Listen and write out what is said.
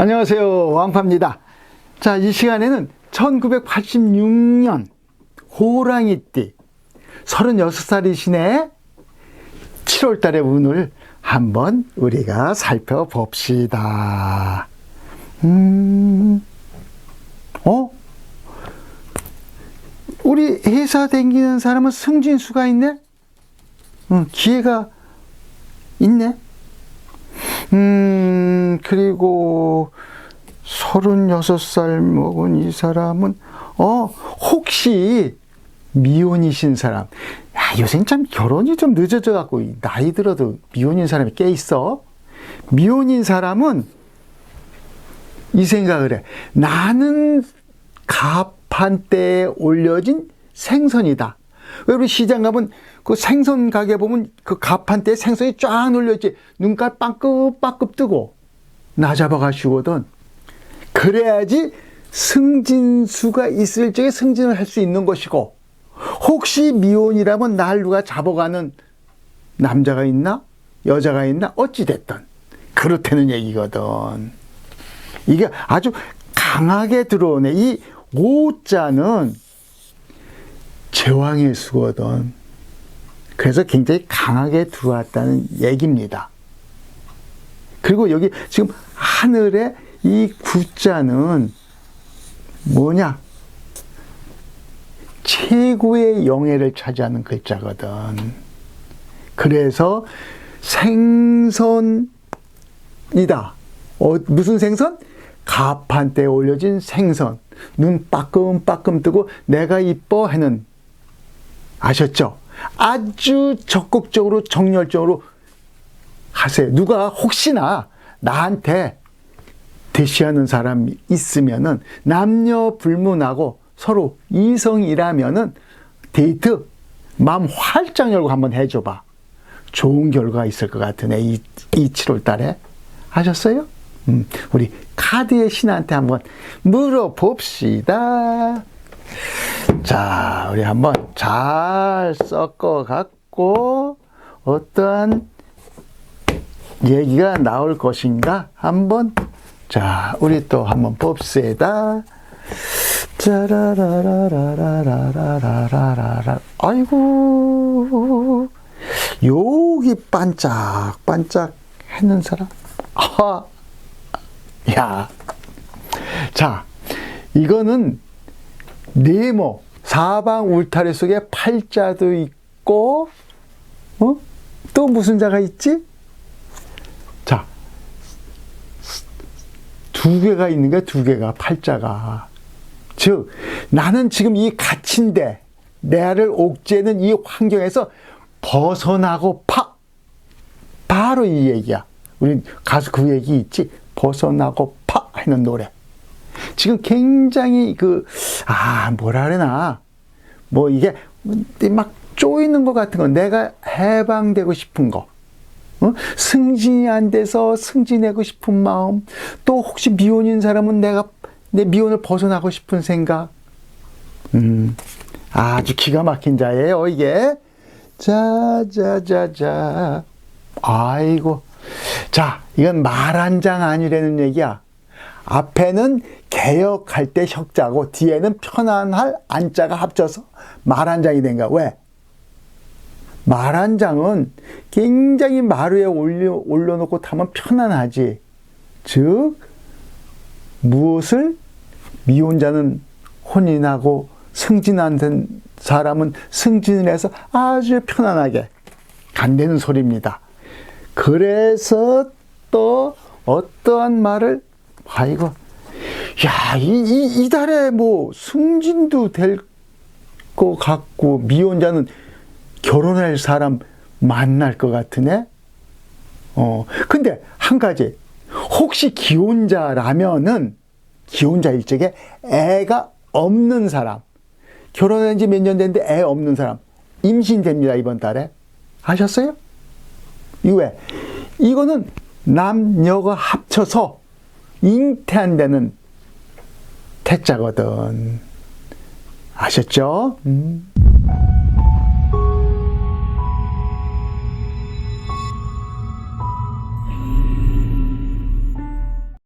안녕하세요. 왕파입니다. 자, 이 시간에는 1986년 호랑이띠 36살이시네 7월 달의 운을 한번 우리가 살펴봅시다. 음, 어? 우리 회사 다니는 사람은 승진수가 있네? 응, 기회가 있네? 음, 그리고 36살 먹은 이 사람은, 어, 혹시 미혼이신 사람. 야, 요새는 참 결혼이 좀 늦어져 갖고, 나이 들어도 미혼인 사람이 꽤 있어. 미혼인 사람은 이 생각을 해. 나는 가판대에 올려진 생선이다. 왜 우리 시장 가면 그 생선 가게 보면 그 가판대에 생선이 쫙 놀려있지. 눈깔 빵긋빵긋 뜨고 나 잡아 가시거든. 그래야지 승진수가 있을 적에 승진을 할 수 있는 것이고 혹시 미혼이라면 날 누가 잡아가는 남자가 있나? 여자가 있나? 어찌됐든 그렇다는 얘기거든. 이게 아주 강하게 들어오네. 이 오자는 제왕의 수거든. 그래서 굉장히 강하게 들어왔다는 얘기입니다. 그리고 여기 지금 하늘에 이 구자는 뭐냐? 최고의 영예를 차지하는 글자거든. 그래서 생선이다. 어, 무슨 생선? 가판대에 올려진 생선. 눈 빠끔빠끔 뜨고 내가 이뻐 하는 아셨죠? 아주 적극적으로 정열적으로 하세요. 누가 혹시나 나한테 대시하는 사람이 있으면은 남녀 불문하고 서로 이성이라면은 데이트 마음 활짝 열고 한번 해줘봐. 좋은 결과가 있을 것 같으네. 이, 이 7월 달에. 하셨어요? 음, 우리 카드의 신한테 한번 물어봅시다. 자, 우리 한번 잘 섞어 갖고 어떠한 얘기가 나올 것인가 한번 자, 우리 또 한번 봅시다. 짜라라라라라라라라라. 아이고, 여기 반짝반짝 했는 사람. 아, 야. 자, 이거는 네모, 사방 울타리 속에 팔자도 있고, 어? 또 무슨 자가 있지? 두 개가 있는 거야, 두 개가, 팔자가. 즉, 나는 지금 이 갇힌데, 내를 옥죄는 이 환경에서 벗어나고 파! 바로 이 얘기야. 우리 가수 그 얘기 있지? 벗어나고 파! 하는 노래. 지금 굉장히 그, 아, 뭐라 그러나. 뭐 이게 막 쪼이는 것 같은 거. 내가 해방되고 싶은 거. 어? 승진이 안 돼서 승진하고 싶은 마음. 또 혹시 미혼인 사람은 내가 내 미혼을 벗어나고 싶은 생각. 음, 아주 기가 막힌 자예요, 이게. 자, 자, 자, 자. 아이고. 자, 이건 말 한 장 아니라는 얘기야. 앞에는 개혁할 때 혁자고 뒤에는 편안할 안자가 합쳐서 말 한 장이 된 거야. 왜? 말 한 장은 굉장히 말 위에 올려, 올려놓고 타면 편안하지. 즉, 무엇을 미혼자는 혼인하고 승진한 사람은 승진을 해서 아주 편안하게 간다는 소리입니다. 그래서 또 어떠한 말을 아이고 야, 이, 이, 이달에 뭐 승진도 될 것 같고 미혼자는 결혼할 사람 만날 것 같으네? 어, 근데 한 가지. 혹시 기혼자라면은 기혼자일 적에 애가 없는 사람. 결혼한 지 몇 년 됐는데 애 없는 사람. 임신됩니다, 이번 달에. 아셨어요? 이거 왜? 이거는 남녀가 합쳐서 잉태한다는 태자거든. 아셨죠? 음.